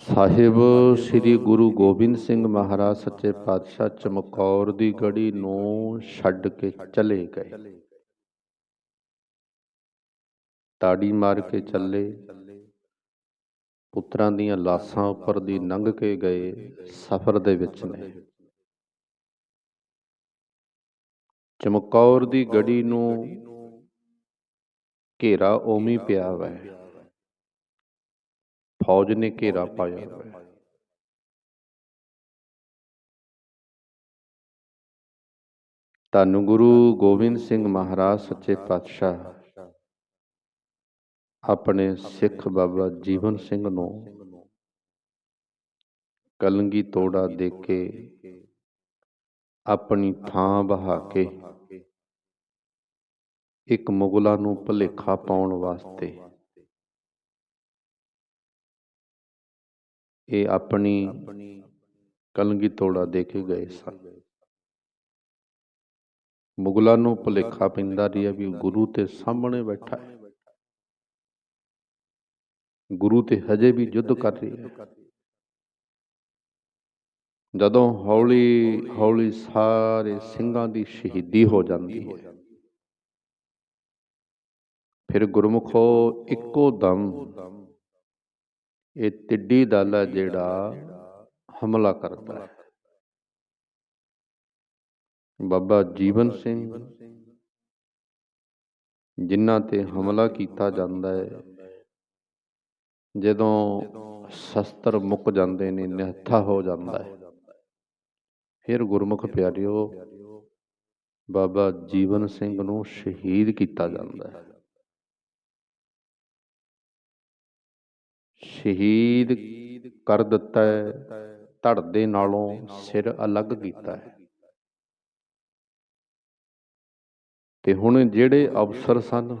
ਸਾਹਿਬ, ਸ੍ਰੀ ਗੁਰੂ ਗੋਬਿੰਦ ਸਿੰਘ ਮਹਾਰਾਜ ਸੱਚੇ ਪਾਤਸ਼ਾਹ ਚਮਕੌਰ ਦੀ ਗੜੀ ਨੂੰ ਛੱਡ ਕੇ ਚਲੇ ਗਏ। ਤਾੜੀ ਮਾਰ ਕੇ ਚੱਲੇ। ਪੁੱਤਰਾਂ ਦੀਆਂ ਲਾਸ਼ਾਂ ਉੱਪਰ ਦੀ ਲੰਘ ਕੇ ਗਏ ਸਫ਼ਰ ਦੇ ਵਿੱਚ ਨੇ। ਚਮਕੌਰ ਦੀ ਗੜੀ ਨੂੰ ਘੇਰਾ ਓਮੀ ਪਿਆ ਵੈ। ਫੌਜ ਨੇ ਘੇਰਾ ਪਾਇਆ ਹੋਇਆ। ਧੰਨ ਗੁਰੂ ਗੋਬਿੰਦ ਸਿੰਘ ਮਹਾਰਾਜ, ਸੱਚੇ ਪਾਤਸ਼ਾਹ। ਆਪਣੇ ਸਿੱਖ ਬਾਬਾ ਜੀਵਨ ਸਿੰਘ ਨੂੰ ਕਲੰਗੀ ਤੋੜਾ ਦੇ ਕੇ ਆਪਣੀ ਥਾਂ ਬਹਾ ਕੇ ਇੱਕ ਮੁਗਲਾਂ ਨੂੰ ਭੁਲੇਖਾ ਪਾਉਣ ਵਾਸਤੇ ਇਹ ਆਪਣੀ ਕਲੰਗੀ ਤੋੜਾ ਦੇ ਕੇ ਗਏ ਸਨ। ਮੁਗਲਾਂ ਨੂੰ ਭੁਲੇਖਾ ਪੈਂਦਾ ਰਿਹਾ ਵੀ ਗੁਰੂ ਤੇ ਸਾਹਮਣੇ ਬੈਠਾ ਹੈ। ਗੁਰੂ ਤੇ ਹਜੇ ਵੀ ਯੁੱਧ ਕਰ ਰਿਹਾ ਹੈ। ਜਦੋਂ ਹੌਲੀ ਹੌਲੀ ਸਾਰੇ ਸਿੰਘਾਂ ਦੀ ਸ਼ਹੀਦੀ ਹੋ ਜਾਂਦੀ ਹੈ, ਫਿਰ ਗੁਰਮੁਖੋ ਇੱਕੋ ਦਮ ਇਹ ਟਿੱਡੀ ਦਲ ਹੈ ਜਿਹੜਾ ਹਮਲਾ ਕਰਦਾ ਹੈ। ਬਾਬਾ ਜੀਵਨ ਸਿੰਘ ਜਿਨ੍ਹਾਂ ਤੇ ਹਮਲਾ ਕੀਤਾ ਜਾਂਦਾ ਹੈ। ਜਦੋਂ ਸ਼ਸਤਰ ਮੁੱਕ ਜਾਂਦੇ ਨੇ ਨਿਹੱਥਾ ਹੋ ਜਾਂਦਾ ਹੈ। ਫਿਰ ਗੁਰਮੁਖ ਪਿਆਰਿਓ ਬਾਬਾ ਜੀਵਨ ਸਿੰਘ ਨੂੰ ਸ਼ਹੀਦ ਕੀਤਾ ਜਾਂਦਾ ਹੈ। ਸ਼ਹੀਦ ਕਰ ਦਿੱਤਾ ਹੈ, ਧੜ ਦੇ ਨਾਲੋਂ ਸਿਰ ਅਲੱਗ ਕੀਤਾ ਹੈ। ਤੇ ਹੁਣ ਜਿਹੜੇ ਅਫਸਰ ਸਨ,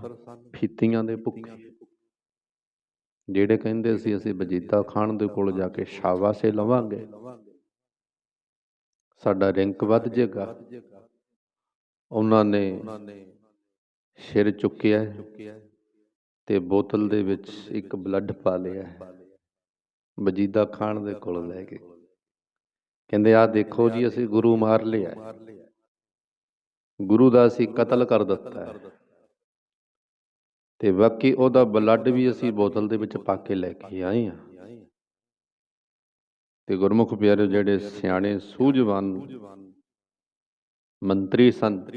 ਫੀਤੀਆਂ ਦੇ ਭੁੱਖੇ, ਜਿਹੜੇ ਕਹਿੰਦੇ ਸੀ ਅਸੀਂ ਵਜੀਦਾ ਖਾਨ ਦੇ ਕੋਲ ਜਾ ਕੇ ਸ਼ਾਬਾਸ਼ੇ ਲਵਾਂਗੇ, ਸਾਡਾ ਰੈਂਕ ਵੱਧ ਜਾਏਗਾ। ਉਹਨਾਂ ਨੇ ਸਿਰ ਚੁੱਕਿਆ ਤੇ ਬੋਤਲ ਦੇ ਵਿੱਚ ਇੱਕ ਬਲੱਡ ਪਾ ਲਿਆ ਵਜੀਦਾ ਖਾਨ ਦੇ ਕੋਲ ਲੈ ਕੇ ਕਹਿੰਦੇ ਆ ਦੇਖੋ ਜੀ, ਅਸੀਂ ਗੁਰੂ ਮਾਰ ਲਿਆ ਗੁਰੂ ਦਾ ਅਸੀਂ ਕਤਲ ਕਰ ਦਿੱਤਾ ਹੈ। ਤੇ ਬਾਕੀ ਉਹਦਾ ਬਲੱਡ ਵੀ ਅਸੀਂ ਬੋਤਲ ਦੇ ਵਿੱਚ ਪਾ ਕੇ ਲੈ ਕੇ ਆਏ ਆ ਤੇ ਗੁਰਮੁਖ ਪਿਆਰੇ, ਜਿਹੜੇ ਸਿਆਣੇ, ਸੂਝਵਾਨ ਮੰਤਰੀ ਸੰਤ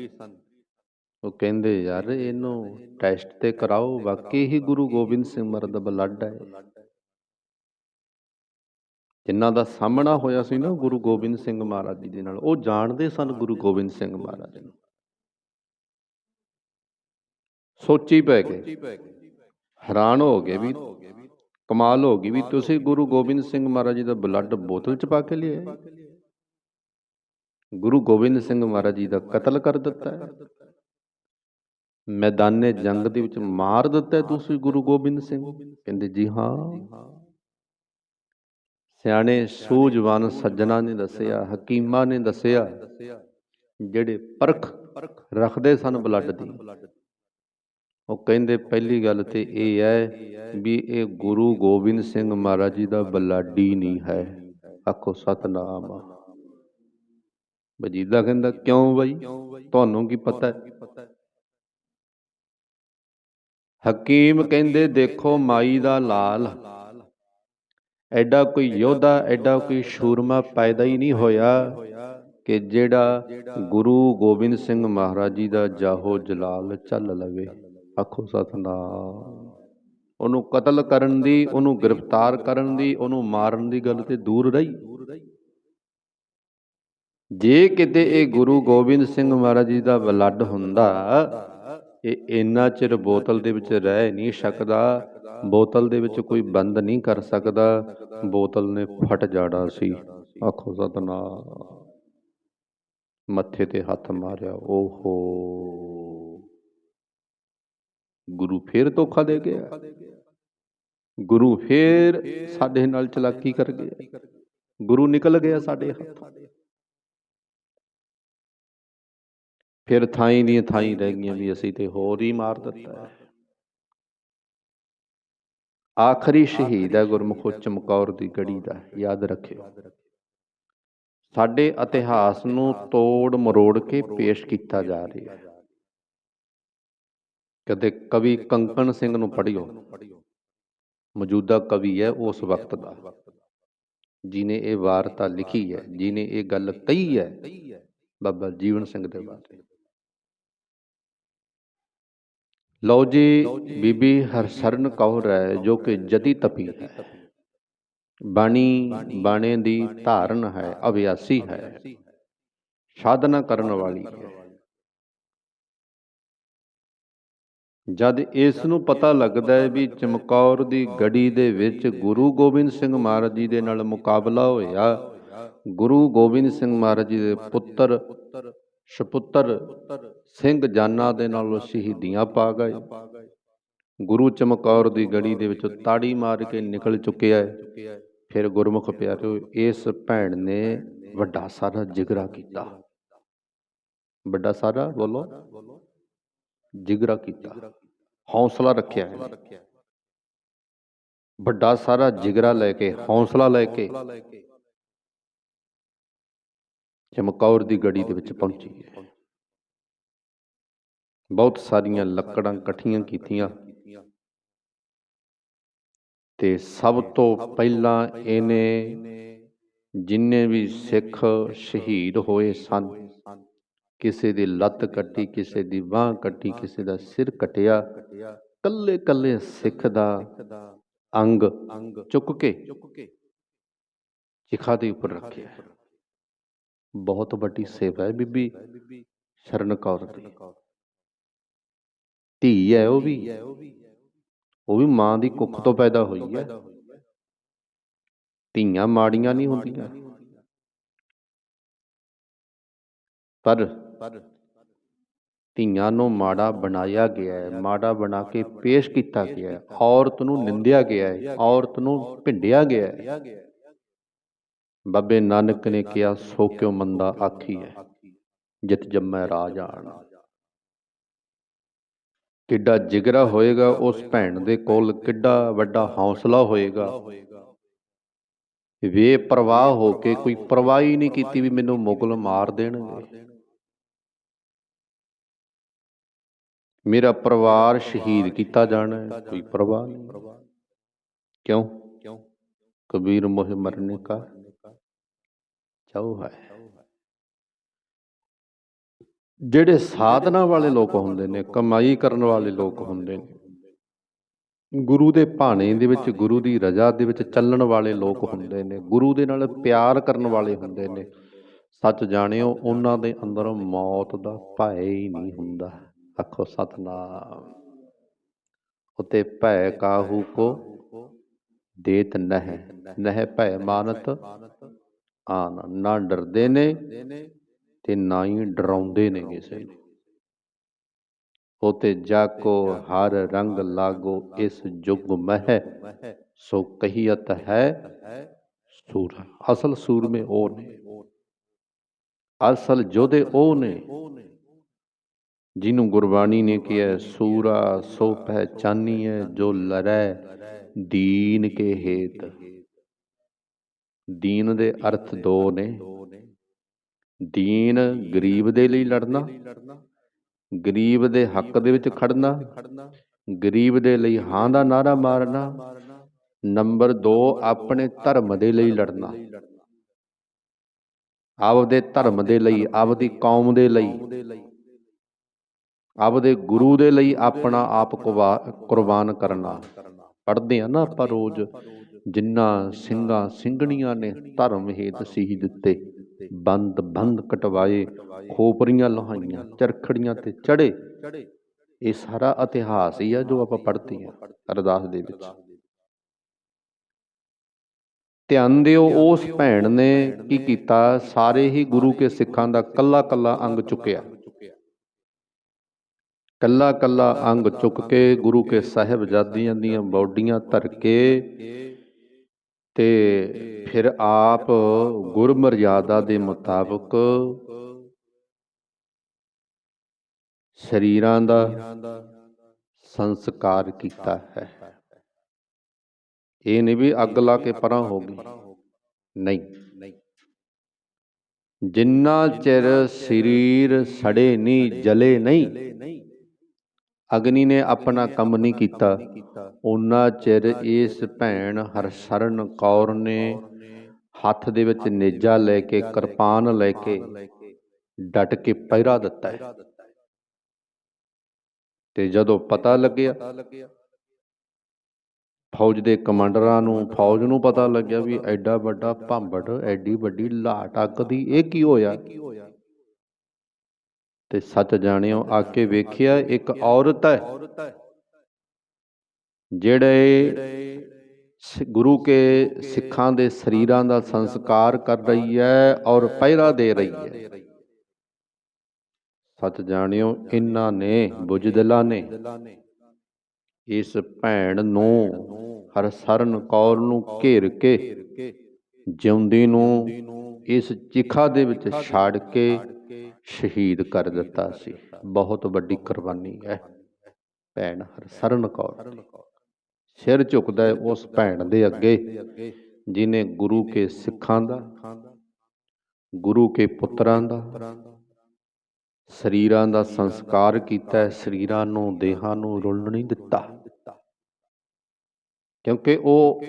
ਉਹ ਕਹਿੰਦੇ ਯਾਰ ਇਹਨੂੰ ਟੈਸਟ ਤੇ ਕਰਾਓ ਵਾਕਈ ਹੀ ਗੁਰੂ ਗੋਬਿੰਦ ਸਿੰਘ ਮਹਾਰਾਜ ਦਾ ਬਲੱਡ ਹੈ। ਜਿਨ੍ਹਾਂ ਦਾ ਸਾਹਮਣਾ ਹੋਇਆ ਸੀ ਨਾ ਗੁਰੂ ਗੋਬਿੰਦ ਸਿੰਘ ਮਹਾਰਾਜ ਜੀ ਦੇ ਨਾਲ ਉਹ ਜਾਣਦੇ ਸਨ ਗੁਰੂ ਗੋਬਿੰਦ ਸਿੰਘ ਮਹਾਰਾਜ ਨੂੰ। ਸੋਚੀ ਪੈ ਗਏ। ਹੈਰਾਨ ਹੋ ਗਏ ਵੀ ਕਮਾਲ ਹੋ ਗਈ ਵੀ ਤੁਸੀਂ ਗੁਰੂ ਗੋਬਿੰਦ ਸਿੰਘ ਮਹਾਰਾਜ ਜੀ ਦਾ ਬਲੱਡ ਬੋਤਲ ਚ ਪਾ ਕੇ ਲਿਆਏ। ਗੁਰੂ ਗੋਬਿੰਦ ਸਿੰਘ ਮਹਾਰਾਜ ਜੀ ਦਾ ਕਤਲ ਕਰ ਦਿੱਤਾ ਹੈ। ਮੈਦਾਨੇ ਜੰਗ ਦੇ ਵਿੱਚ ਮਾਰ ਦਿੱਤਾ ਤੁਸੀਂ ਗੁਰੂ ਗੋਬਿੰਦ ਸਿੰਘ। ਕਹਿੰਦੇ ਜੀ ਹਾਂ। ਸਿਆਣੇ ਸੂਝਵਾਨ ਸੱਜਣਾ ਨੇ ਦੱਸਿਆ, ਹਕੀਮਾਂ ਨੇ ਦੱਸਿਆ, ਜਿਹੜੇ ਪਰਖ ਰੱਖਦੇ ਸਨ ਬਲੱਡ ਦੀ। ਉਹ ਕਹਿੰਦੇ ਪਹਿਲੀ ਗੱਲ ਤੇ ਇਹ ਹੈ ਵੀ ਇਹ ਗੁਰੂ ਗੋਬਿੰਦ ਸਿੰਘ ਮਹਾਰਾਜ ਜੀ ਦਾ ਬਲਾਡੀ ਨਹੀਂ ਹੈ। ਆਖੋ, ਸਤਨਾਮ ਵਜੀਦਾ ਕਹਿੰਦਾ, ਕਿਉਂ ਬਾਈ? ਤੁਹਾਨੂੰ ਕੀ ਪਤਾ ਹੈ? ਹਕੀਮ ਕਹਿੰਦੇ, ਦੇਖੋ, ਮਾਈ ਦਾ ਲਾਲ। ਐਡਾ ਕੋਈ ਯੋਧਾ, ਐਡਾ ਕੋਈ ਸ਼ੂਰਮਾ ਪੈਦਾ ਹੀ ਨਹੀਂ ਹੋਇਆ ਕਿ ਜਿਹੜਾ ਗੁਰੂ ਗੋਬਿੰਦ ਸਿੰਘ ਮਹਾਰਾਜ ਜੀ ਦਾ ਜਾਹੋ ਜਲਾਲ ਚੱਲ ਲਵੇ। ਆਖੋ, ਸਤਨਾਮ। ਉਹਨੂੰ ਕਤਲ ਕਰਨ ਦੀ, ਉਹਨੂੰ ਗ੍ਰਿਫਤਾਰ ਕਰਨ ਦੀ, ਉਹਨੂੰ ਮਾਰਨ ਦੀ ਗੱਲ ਤੇ ਦੂਰ ਰਹੀ। ਜੇ ਕਿਤੇ ਇਹ ਗੁਰੂ ਗੋਬਿੰਦ ਸਿੰਘ ਮਹਾਰਾਜ ਜੀ ਦਾ ਬਲੱਡ ਹੁੰਦਾ ਇਹ ਇੰਨਾ ਚਿਰ ਬੋਤਲ ਦੇ ਵਿੱਚ ਰਹਿ ਨਹੀਂ ਸਕਦਾ, ਬੋਤਲ ਦੇ ਵਿੱਚ ਕੋਈ ਬੰਦ ਨਹੀਂ ਕਰ ਸਕਦਾ, ਬੋਤਲ ਨੇ ਫਟ ਜਾਣਾ ਸੀ। ਆਖੋ ਸਤਨਾ ਮੱਥੇ ਤੇ ਹੱਥ ਮਾਰਿਆ, ਓਹੋ। ਗੁਰੂ ਫੇਰ ਧੋਖਾ ਦੇ ਗਿਆ। ਗੁਰੂ ਫੇਰ ਸਾਡੇ ਨਾਲ ਚਲਾਕੀ ਕਰ ਗਿਆ। ਗੁਰੂ ਨਿਕਲ ਗਿਆ ਸਾਡੇ ਹੱਥੋਂ। ਫਿਰ ਥਾਈ ਦੀਆਂ ਥਾਈ ਰਹਿ ਗਈਆਂ ਵੀ ਅਸੀਂ ਤੇ ਹੋਰ ਹੀ ਮਾਰ ਦਿੱਤਾ ਹੈ। ਆਖਰੀ ਸ਼ਹੀਦ ਹੈ ਗੁਰਮੁਖੋ ਚਮਕੌਰ ਦੀ ਗੜੀ ਦਾ, ਯਾਦ ਰੱਖਿਓ। ਸਾਡੇ ਇਤਿਹਾਸ ਨੂੰ ਤੋੜ ਮਰੋੜ ਕੇ ਪੇਸ਼ ਕੀਤਾ ਜਾ ਰਿਹਾ ਹੈ। ਕਦੇ ਕਵੀ ਕੰਕਣ ਸਿੰਘ ਨੂੰ ਪੜ੍ਹਿਓ। ਮੌਜੂਦਾ ਕਵੀ ਹੈ ਉਸ ਵਕਤ ਦਾ। ਜਿਨੇ ਇਹ ਵਾਰਤਾ ਲਿਖੀ ਹੈ ਜਿਨੇ ਇਹ ਗੱਲ ਕਹੀ ਹੈ, ਬਾਬਾ ਜੀਵਨ ਸਿੰਘ ਦੇ ਬਾਰੇ। ਲਓ ਜੀ, ਬੀਬੀ ਹਰਸਰਨ ਕੌਰ ਹੈ, ਜੋ ਕਿ ਜਦੀ ਤਪੀ ਹੈ। ਬਾਣੀ ਬਾਣੇ ਦੀ ਧਾਰਨ ਹੈ, ਅਭਿਆਸੀ ਹੈ। ਸਾਧਨਾ ਕਰਨ ਵਾਲੀ ਹੈ। ਜਦ ਇਸ ਨੂੰ ਪਤਾ ਲੱਗਦਾ ਹੈ ਵੀ ਚਮਕੌਰ ਦੀ ਗੜੀ ਦੇ ਵਿੱਚ ਗੁਰੂ ਗੋਬਿੰਦ ਸਿੰਘ ਮਹਾਰਾਜ ਜੀ ਦੇ ਨਾਲ ਮੁਕਾਬਲਾ ਹੋਇਆ, ਗੁਰੂ ਗੋਬਿੰਦ ਸਿੰਘ ਮਹਾਰਾਜ ਜੀ ਦੇ ਪੁੱਤਰ ਸੁਪੁੱਤਰ ਸਿੰਘ ਜਾਨਾ ਦੇ ਨਾਲ ਸ਼ਹੀਦੀਆਂ ਪਾ ਗਏ। ਗੁਰੂ ਚਮਕੌਰ ਦੀ ਗੜੀ ਦੇ ਵਿੱਚੋਂ ਤਾੜੀ ਮਾਰ ਕੇ ਨਿਕਲ ਚੁੱਕਿਆ ਹੈ। ਫਿਰ ਗੁਰਮੁਖ ਪਿਆਰਿਓ, ਇਸ ਭੈਣ ਨੇ ਵੱਡਾ ਸਾਰਾ ਜਿਗਰਾ ਕੀਤਾ। ਵੱਡਾ ਸਾਰਾ ਬੋਲੋ। ਜਿਗਰਾ ਕੀਤਾ। ਹੌਸਲਾ ਰੱਖਿਆ ਹੈ। ਵੱਡਾ ਸਾਰਾ ਜਿਗਰਾ ਲੈ ਕੇ, ਹੌਸਲਾ ਲੈ ਕੇ ਚਮਕੌਰ ਦੀ ਗੜੀ ਦੇ ਵਿੱਚ ਪਹੁੰਚੀ ਹੈ। ਬਹੁਤ ਸਾਰੀਆਂ ਲੱਕੜਾਂ ਇਕੱਠੀਆਂ ਕੀਤੀਆਂ ਤੇ ਸਭ ਤੋਂ ਪਹਿਲਾਂ ਇਹਨੇ ਜਿੰਨੇ ਵੀ ਸਿੱਖ ਸ਼ਹੀਦ ਹੋਏ ਸਨ ਕਿਸੇ ਦੀ ਲੱਤ ਕੱਟੀ ਕਿਸੇ ਦੀ ਬਾਹ ਕੱਟੀ ਕਿਸੇ ਦਾ ਸਿਰ ਕਟਿਆ ਕੱਲੇ ਕੱਲੇ ਸਿੱਖ ਦਾ ਅੰਗ ਚੁੱਕ ਕੇ ਚਿਖਾ ਦੇ ਉੱਪਰ ਰੱਖਿਆ। ਬਹੁਤ ਵੱਡੀ ਸੇਵਾ ਹੈ ਬੀਬੀ। ਸ਼ਰਨ ਕੌਰ ਦੀ। ਧੀ ਹੈ ਉਹ ਵੀ। ਉਹ ਵੀ ਮਾਂ ਦੀ ਕੁੱਖ ਤੋਂ ਪੈਦਾ ਹੋਈ ਹੈ। ਧੀਆਂ ਮਾੜੀਆਂ ਨਹੀਂ ਹੁੰਦੀਆਂ। ਪਰ ਧੀਆਂ ਨੂੰ ਮਾੜਾ ਬਣਾਇਆ ਗਿਆ ਹੈ। ਮਾੜਾ ਬਣਾ ਕੇ ਪੇਸ਼ ਕੀਤਾ ਗਿਆ ਹੈ। ਔਰਤ ਨੂੰ ਨਿੰਦਿਆ ਗਿਆ ਹੈ। ਔਰਤ ਨੂੰ ਭਿੰਡਿਆ ਗਿਆ ਹੈ। ਬਾਬੇ ਨਾਨਕ ਨੇ ਕਿਹਾ ਸੋ ਕਿਉ ਮੰਦਾ ਆਖੀ ਹੈ ਜਿਤ ਜੰਮੈ ਰਾਜ ਆਣ। ਕਿੱਡਾ ਜਿਗਰਾ ਹੋਏਗਾ ਉਸ ਭੈਣ ਦੇ ਕੋਲ, ਕਿੱਡਾ ਵੱਡਾ ਹੌਸਲਾ ਹੋਏਗਾ। ਵੇ ਪ੍ਰਵਾਹ ਹੋ ਕੇ ਕੋਈ ਪਰਵਾਹ ਹੀ ਨਹੀਂ ਕੀਤੀ ਵੀ ਮੈਨੂੰ ਮੁਗਲ ਮਾਰ ਦੇਣਗੇ। ਮੇਰਾ ਪਰਿਵਾਰ ਸ਼ਹੀਦ ਕੀਤਾ ਜਾਣਾ ਹੈ ਕੋਈ ਪਰਵਾਹ ਨਹੀਂ। ਕਿਉਂ? ਕਬੀਰ ਮੋਹ ਮਰਨੇ ਕਾ ਚਾਉ ਹੈ। ਜਿਹੜੇ ਸਾਧਨਾ ਵਾਲੇ ਲੋਕ ਹੁੰਦੇ ਨੇ, ਕਮਾਈ ਕਰਨ ਵਾਲੇ ਲੋਕ ਹੁੰਦੇ ਨੇ, ਗੁਰੂ ਦੇ ਭਾਣੇ ਦੇ ਵਿੱਚ, ਗੁਰੂ ਦੀ ਰਜ਼ਾ ਦੇ ਵਿੱਚ ਚੱਲਣ ਵਾਲੇ ਲੋਕ ਹੁੰਦੇ ਨੇ, ਗੁਰੂ ਦੇ ਨਾਲ ਪਿਆਰ ਕਰਨ ਵਾਲੇ ਹੁੰਦੇ ਨੇ, ਸੱਚ ਜਾਣਿਓ, ਉਹਨਾਂ ਦੇ ਅੰਦਰ ਮੌਤ ਦਾ ਭੈ ਹੀ ਨਹੀਂ ਹੁੰਦਾ। ਆਖੋ ਸਤਨਾਮ। ਉਤੇ ਭੈ ਕਾਹੂ ਕੋ? ਦੇਤ ਨਹਿ। ਨਹਿ ਭੈ ਮਾਨਤ। ਆਨ ਨਾ ਡਰਦੇ ਨੇ ਤੇ ਨਾ ਹੀ ਡਰਾਉਂਦੇ ਨੇ ਕਿਸੇ ਨੂੰ। ਉਤੇ ਜਾ ਕੋ ਹਰ ਰੰਗ ਲਾਗੋ ਇਸ ਜੁਗ ਮਹਿ ਸੋ ਕਹੀਅਤ ਹੈ ਸੂਰ ਅਸਲ ਸੂਰਮੇ ਉਹ ਨੇ। ਅਸਲ ਜੋਧੇ ਉਹ ਨੇ। ਜਿਹਨੂੰ ਗੁਰਬਾਣੀ ਨੇ ਕਿਹਾ ਸੂਰਾ ਸੋ ਪਹਿਚਾਨੀਐ ਜੋ ਲਰੈ ਦੀਨ ਕੇ ਹੇਤ। ਦੀਨ ਦੇ ਅਰਥ ਦੋ ਨੇ। ਦੀਨ ਗਰੀਬ ਦੇ ਲਈ ਲੜਨਾ, ਗਰੀਬ ਦੇ ਹੱਕ ਦੇ ਵਿੱਚ ਖੜਨਾ, ਗਰੀਬ ਦੇ ਲਈ ਹਾਂ ਦਾ ਨਾਰਾ ਮਾਰਨਾ, ਨੰਬਰ 2 ਆਪਣੇ ਧਰਮ ਦੇ ਲਈ ਲੜਨਾ। ਆਪਦੇ ਧਰਮ ਦੇ ਲਈ, ਆਪਦੀ ਕੌਮ ਦੇ ਲਈ, ਆਪਦੇ ਗੁਰੂ ਦੇ ਲਈ ਆਪਣਾ ਆਪ ਕੁਰਬਾਨ ਕਰਨਾ। ਪੜ੍ਹਦੇ ਆ ਨਾ ਆਪਾਂ ਰੋਜ਼। ਜਿੰਨਾ ਸਿੰਘਾਂ ਸਿੰਘਣੀਆਂ ਨੇ ਧਰਮ ਹੇਤ ਸ਼ਹੀਦ ਦਿੱਤੇ, ਬੰਦ ਬੰਦ ਕਟਵਾਏ, ਖੋਪਰੀਆਂ ਲਹਾਈਆਂ ਚਰਖੜੀਆਂ ਤੇ ਚੜੇ ਇਹ ਸਾਰਾ ਇਤਿਹਾਸ ਹੀ ਆ ਜੋ ਆਪਾਂ ਪੜ੍ਹਦੇ ਆ ਅਰਦਾਸ ਦੇ ਵਿੱਚ। ਧਿਆਨ ਦਿਓ, ਉਸ ਭੈਣ ਨੇ ਕੀ ਕੀਤਾ? ਸਾਰੇ ਹੀ ਗੁਰੂ ਕੇ ਸਿੱਖਾਂ ਦਾ ਕੱਲਾ ਕੱਲਾ ਅੰਗ ਚੁੱਕਿਆ। ਕੱਲਾ ਕੱਲਾ ਅੰਗ ਚੁੱਕ ਕੇ ਗੁਰੂ ਕੇ ਸਾਹਿਬਜ਼ਾਦਿਆਂ ਦੀਆਂ ਬੌਡੀਆਂ ਧਰ ਕੇ ਤੇ ਫਿਰ ਆਪ ਗੁਰਮਰਜ਼ਾਦਾ ਦੇ ਮੁਤਾਬਕ ਸਰੀਰਾਂ ਦਾ ਸੰਸਕਾਰ ਕੀਤਾ ਹੈ। ਇਹ ਨਹੀਂ ਵੀ ਅੱਗ ਲਾ ਕੇ ਪਰਾਂ ਹੋ ਗਈ। ਨਹੀਂ। ਜਿੰਨਾ ਚਿਰ ਸਰੀਰ ਸੜੇ ਨਹੀਂ ਜਲੇ ਨਹੀਂ ਅਗਨੀ ਨੇ ਆਪਣਾ ਕੰਮ ਨਹੀਂ ਕੀਤਾ। ਉਹਨਾਂ ਚਿਰ ਇਸ ਭੈਣ ਹਰਸ਼ਰਨ ਕੌਰ ਨੇ ਹੱਥ ਦੇ ਵਿੱਚ ਨੇਜਾ ਲੈ ਕੇ ਕਿਰਪਾਨ ਲੈ ਕੇ ਡਟ ਕੇ ਪਹਿਰਾ ਦਿੱਤਾ ਹੈ। ਤੇ ਜਦੋਂ ਪਤਾ ਲੱਗਿਆ ਫੌਜ ਦੇ ਕਮਾਂਡਰਾਂ ਨੂੰ ਫੌਜ ਨੂੰ ਪਤਾ ਲੱਗਿਆ ਵੀ ਐਡਾ ਵੱਡਾ ਭਾਂਬੜ ਐਡੀ ਵੱਡੀ ਲਾਟ ਅੱਗ ਦੀ ਇਹ ਕੀ ਹੋਇਆ? ਤੇ ਸੱਚ ਜਾਣਿਓ ਆ ਕੇ ਵੇਖਿਆ ਇੱਕ ਔਰਤ ਹੈ। ਜਿਹੜੇ ਗੁਰੂ ਕੇ ਸਿੱਖਾਂ ਦੇ ਸਰੀਰਾਂ ਦਾ ਸੰਸਕਾਰ ਕਰ ਰਹੀ ਹੈ ਔਰ ਪਹਿਰਾ ਦੇ ਰਹੀ ਹੈ। ਸੱਚ ਜਾਣਿਓ, ਇਹਨਾਂ ਨੇ ਬੁਜਦਲਾ ਨੇ। ਇਸ ਭੈਣ ਨੂੰ ਹਰਸਰਨ ਕੌਰ ਨੂੰ ਘੇਰ ਕੇ ਜਿਉਂਦੀ ਨੂੰ ਇਸ ਚਿਖਾ ਦੇ ਵਿੱਚ ਛਾੜ ਕੇ ਸ਼ਹੀਦ ਕਰ ਦਿੱਤਾ ਸੀ। ਬਹੁਤ ਵੱਡੀ ਕੁਰਬਾਨੀ ਹੈ ਭੈਣ ਹਰਸਰਨ ਕੌਰ ਸਿਰ ਝੁਕਦਾ ਹੈ ਉਸ ਭੈਣ ਦੇ ਅੱਗੇ ਜਿਨੇ ਗੁਰੂ ਕੇ ਸਿੱਖਾਂ ਦਾ, ਗੁਰੂ ਕੇ ਪੁੱਤਰਾਂ ਦਾ, ਸਰੀਰਾਂ ਦਾ ਸੰਸਕਾਰ ਕੀਤਾ ਹੈ, ਸਰੀਰਾਂ ਨੂੰ, ਦੇਹਾਂ ਨੂੰ ਰੁਲਣ ਨਹੀਂ ਦਿੱਤਾ। ਕਿਉਂਕਿ ਉਹ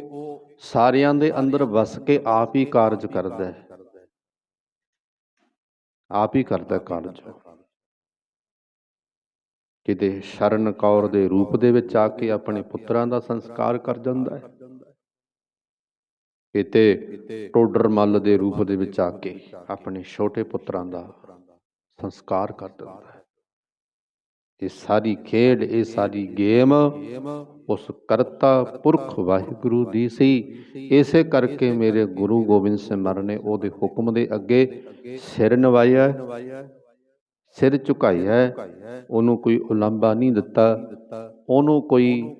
ਸਾਰਿਆਂ ਦੇ ਅੰਦਰ ਵਸ ਕੇ ਆਪ ਹੀ ਕਾਰਜ ਕਰਦਾ ਹੈ। ਆਪ ਹੀ ਕਰਦਾ ਕਾਰਜ। ਕਿਤੇ ਸ਼ਰਨ ਕੌਰ ਦੇ ਰੂਪ ਦੇ ਵਿੱਚ ਆ ਕੇ ਆਪਣੇ ਪੁੱਤਰਾਂ ਦਾ ਸੰਸਕਾਰ ਕਰ ਜਾਂਦਾ ਹੈ। ਕਿਤੇ ਟੋਡਰ ਮੱਲ ਦੇ ਰੂਪ ਦੇ ਵਿੱਚ ਆ ਕੇ ਆਪਣੇ ਛੋਟੇ ਪੁੱਤਰਾਂ ਦਾ ਸੰਸਕਾਰ ਕਰ ਦਿੰਦਾ ਹੈ। ਇਹ ਸਾਰੀ ਖੇਡ, ਇਹ ਸਾਰੀ ਗੇਮ ਉਸ ਕਰਤਾ ਪੁਰਖ ਵਾਹਿਗੁਰੂ ਦੀ ਸੀ। ਇਸੇ ਕਰਕੇ ਮੇਰੇ ਗੁਰੂ ਗੋਬਿੰਦ ਸਿੰਘ ਮਹਾਰਾਜ ਨੇ ਉਹਦੇ ਹੁਕਮ ਦੇ ਅੱਗੇ ਸਿਰ ਨਵਾਇਆ ਸਿਰ ਝੁਕਾਇਆ ਹੈ, ਉਹਨੂੰ ਕੋਈ ਉਲੰਭਾ ਨਹੀਂ ਦਿੱਤਾ, ਉਹਨੂੰ ਕੋਈ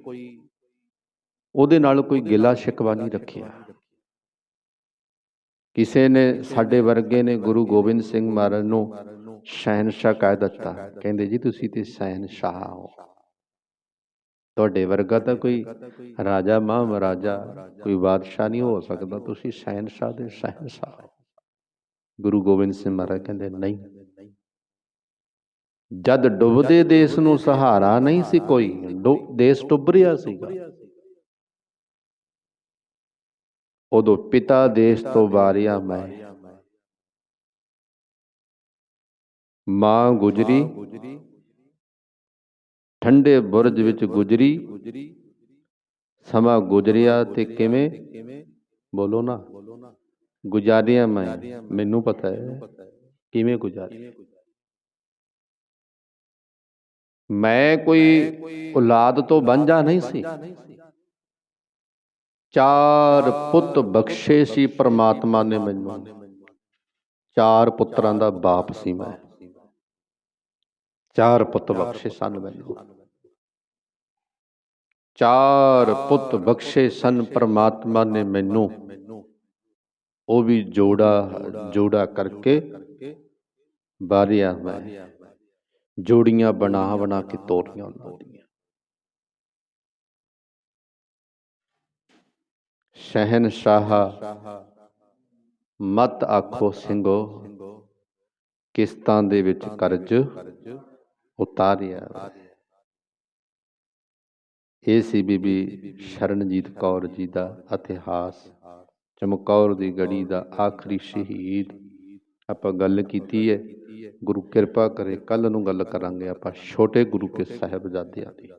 ਉਹਦੇ ਨਾਲ ਕੋਈ ਗਿਲਾ ਸ਼ਿਕਵਾ ਨਹੀਂ ਰੱਖਿਆ। ਕਿਸੇ ਨੇ ਸਾਡੇ ਵਰਗੇ ਨੇ ਗੁਰੂ ਗੋਬਿੰਦ ਸਿੰਘ ਮਹਾਰਾਜ ਨੂੰ ਸਹਿਨਸ਼ਾਹ ਕਹਿ ਦਿੱਤਾ। ਕਹਿੰਦੇ ਜੀ, ਤੁਸੀਂ ਤੇ ਸ਼ਹਿਨशाह ਹੋ। ਤੁਹਾਡੇ ਵਰਗਾ ਤਾਂ ਕੋਈ ਰਾਜਾ, ਮਹਾਰਾਜਾ, ਕੋਈ ਬਾਦਸ਼ਾਹ ਨਹੀਂ ਹੋ ਸਕਦਾ। ਤੁਸੀਂ ਸ਼ਹਿਨशाह ਦੇ ਸ਼ਹਿਨशाह ਗੁਰੂ ਗੋਬਿੰਦ ਸਿੰਘ ਮਹਾਰਾਜ ਕਹਿੰਦੇ, ਨਹੀਂ। ਜਦ ਡੁੱਬਦੇ ਦੇਸ਼ ਨੂੰ ਸਹਾਰਾ ਨਹੀਂ ਸੀ ਕੋਈ ਦੇਸ਼ ਡੁੱਬ ਰਿਹਾ ਸੀਗਾ। ਉਦੋਂ ਪਿਤਾ ਦੇਸ਼ ਤੋਂ ਵਾਰਿਆ ਮੈਂ। ਮਾਂ। ਗੁਜਰੀ ਠੰਡੇ ਬੁਰਜ ਵਿੱਚ ਗੁਜਰੀ। ਸਮਾਂ ਗੁਜਰਿਆ ਤੇ ਕਿਵੇਂ? ਬੋਲੋ ਨਾ। ਗੁਜ਼ਾਰਿਆ ਮੈਂ ਮੈਨੂੰ ਪਤਾ ਹੈ ਕਿਵੇਂ ਗੁਜ਼ਾਰਿਆ? ਮੈਂ ਕੋਈ ਔਲਾਦ ਤੋਂ ਵਾਂਝਾ ਨਹੀਂ ਸੀ। ਚਾਰ ਪੁੱਤ ਬਖਸ਼ੇ ਸੀ ਪ੍ਰਮਾਤਮਾ ਨੇ ਮੈਨੂੰ। ਚਾਰ ਪੁੱਤਰਾਂ ਦਾ ਬਾਪ ਸੀ ਮੈਂ। ਚਾਰ ਪੁੱਤ ਬਖਸ਼ੇ ਸਨ ਮੈਨੂੰ। ਚਾਰ ਪੁੱਤ ਬਖਸ਼ੇ ਸਨ ਪ੍ਰਮਾਤਮਾ ਨੇ ਮੈਨੂੰ। ਉਹ ਵੀ ਜੋੜਾ ਜੋੜਾ ਕਰਕੇ ਬਾਰਿਆ ਮੈਂ। ਜੋੜੀਆਂ ਬਣਾ ਬਣਾ ਕੇ ਤੋਰੀਆਂ ਉਹਨਾਂ ਦੀਆਂ ਸ਼ਹਿਨशाह ਮਤ ਆਖੋ ਸਿੰਘੋ, ਕਿਸ਼ਤਾਂ ਦੇ ਵਿੱਚ ਕਰਜ਼ ਉਤਾਰਿਆ। ਇਹ ਸੀ ਬੀਬੀ ਸ਼ਰਨਜੀਤ ਕੌਰ ਜੀ ਦਾ ਇਤਿਹਾਸ, ਚਮਕੌਰ ਦੀ ਗੜੀ ਦਾ ਆਖਰੀ ਸ਼ਹੀਦ। ਆਪਾਂ ਗੱਲ ਕੀਤੀ ਹੈ। ਗੁਰੂ ਕਿਰਪਾ ਕਰੇ ਕੱਲ ਨੂੰ ਗੱਲ ਕਰਾਂਗੇ ਆਪਾਂ ਛੋਟੇ ਗੁਰੂ ਕੇ ਸਾਹਿਬਜ਼ਾਦਿਆਂ ਦੀ।